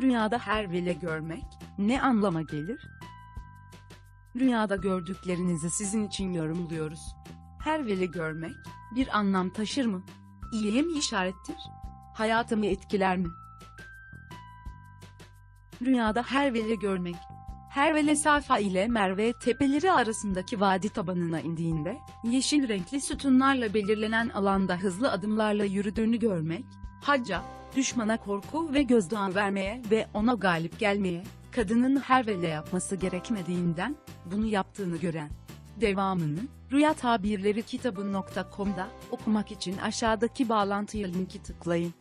Rüyada her vele görmek ne anlama gelir? Rüyada gördüklerinizi sizin için yorumluyoruz. Her vele görmek bir anlam taşır mı? İyiye mi işarettir? Hayatımı etkiler mi? Rüyada her vele görmek. Her vele Safa ile Merve tepeleri arasındaki vadi tabanına indiğinde, yeşil renkli sütunlarla belirlenen alanda hızlı adımlarla yürüdüğünü görmek, hacca, düşmana korku ve gözdağı vermeye ve ona galip gelmeye, kadının her vele yapması gerekmediğinden, bunu yaptığını gören. Devamını, Rüya Tabirleri kitabı.com'da okumak için aşağıdaki bağlantıya linki tıklayın.